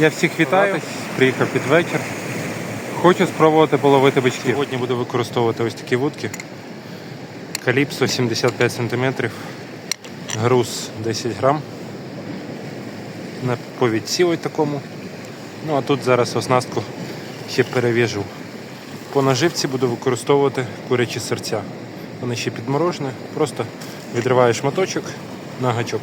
Я всіх вітаю. Приїхав під вечір. Хочу спробувати половити бичків. Сьогодні буду використовувати ось такі вудки. Каліпсо 75 см, груз 10 грам. На повідці ось такому. Ну а тут зараз оснастку ще перев'яжу. По наживці буду використовувати курячі серця. Вони ще підморожені, просто відриваєш шматочок на гачок.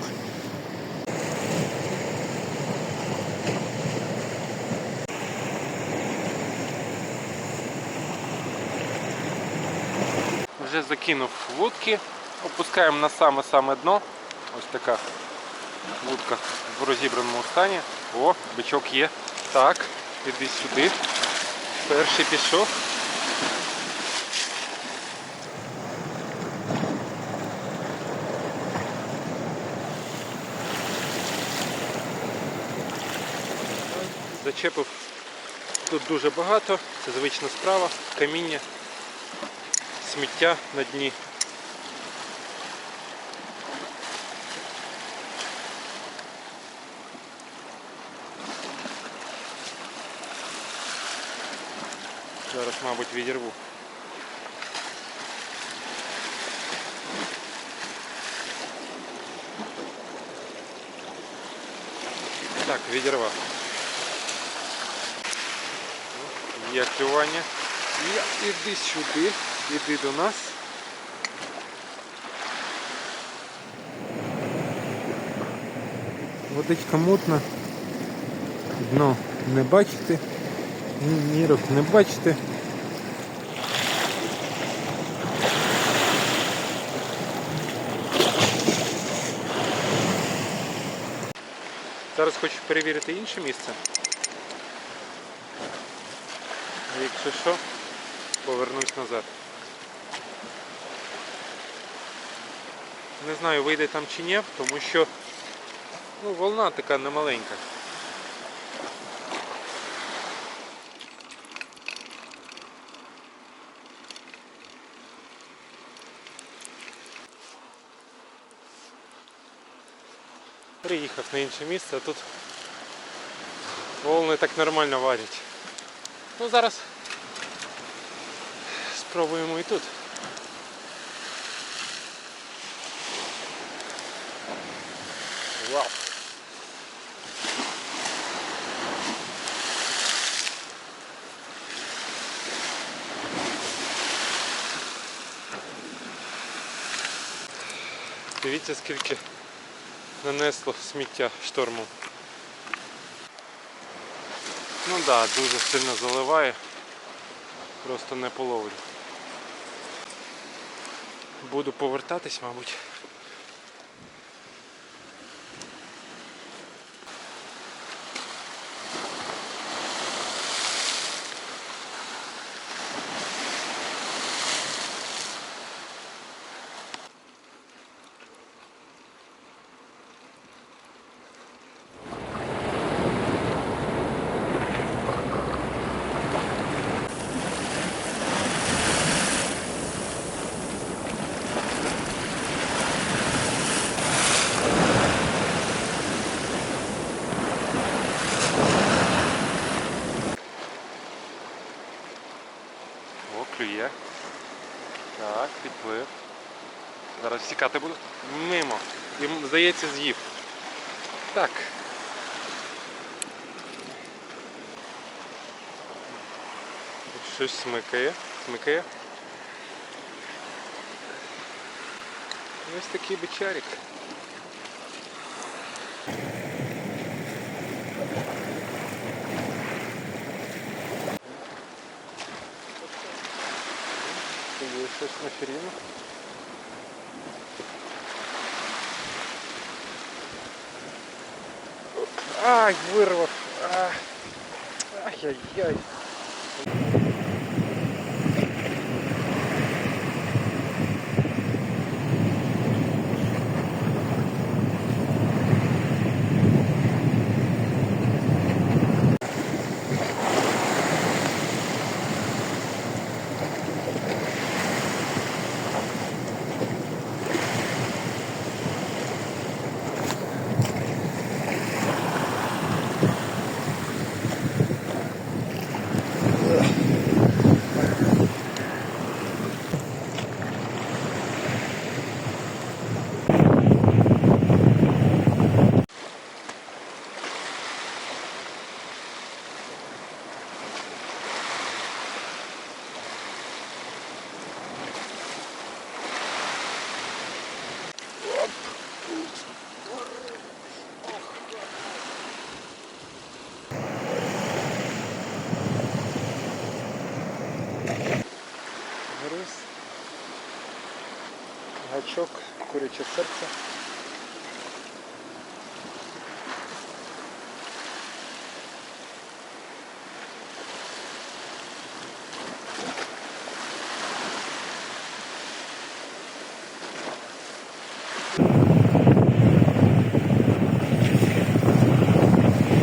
Вже закинув вудки, опускаємо на саме-саме дно. Ось така вудка в розібраному стані. О, бичок є. Так, іди сюди. Перший пішов. Зачепив тут дуже багато, це звична справа, каміння, сміття на дні. Зараз, мабуть, відірву. Так, відірвав. Є клювання. Є, іди сюди, Іди до нас. Водичка мутна. Дно не бачите. Ні, Нірок не бачите. Зараз хочу перевірити інше місце. Якщо що, повернусь назад. Не знаю, вийде там чи ні, тому що ну, волна така немаленька. Приїхав на інше місце, а тут волни так нормально варять. Ну зараз спробуємо і тут. Вау! Дивіться скільки нанесло сміття штормом. Ну так, да, дуже сильно заливає, просто не половлю. Буду повертатись, мабуть. О, клює. Так, підплив. Зараз сікати буду. Мимо. І, здається, з'їв. Так. Щось смикає. Смикає. Ось такий бичарик. Є щось на фіріну. Ай, вирвав. А. Ай-яй-яй. Вершок, куряче серце.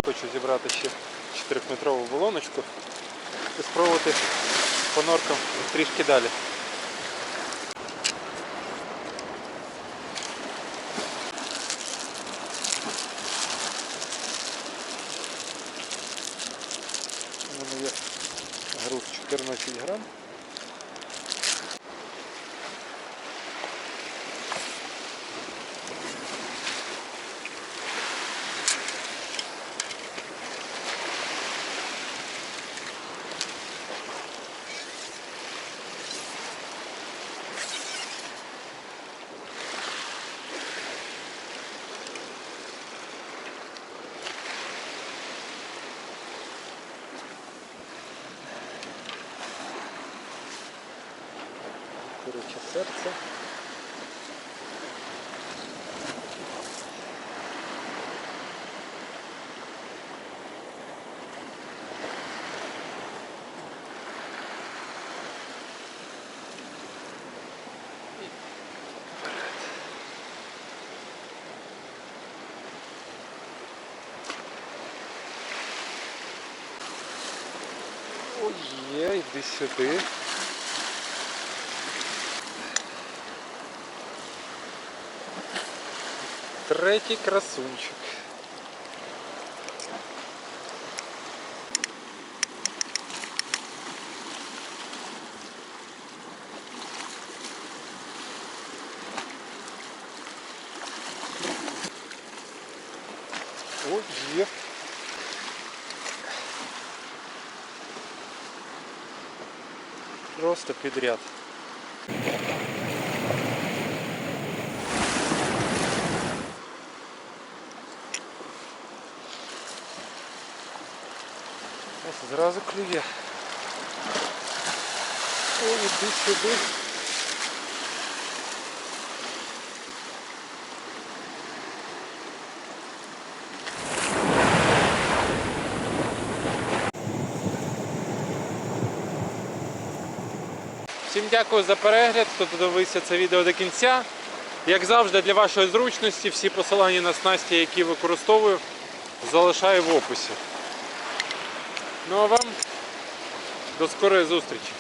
Хочу зібрати ще 4-метрову волоночку і спробувати по норкам трішки далі. У мене є груз 14 грам. Куряче серце. Ой, йди сюди. Третій красунчик. Ой, є. Просто підряд. Ось зразу клює. Ой, іди сюди. Всім дякую за перегляд, хто додивився це відео до кінця. Як завжди, для вашої зручності всі посилання на снасті, які використовую, залишаю в описі. Ну а вам до скорої зустрічі!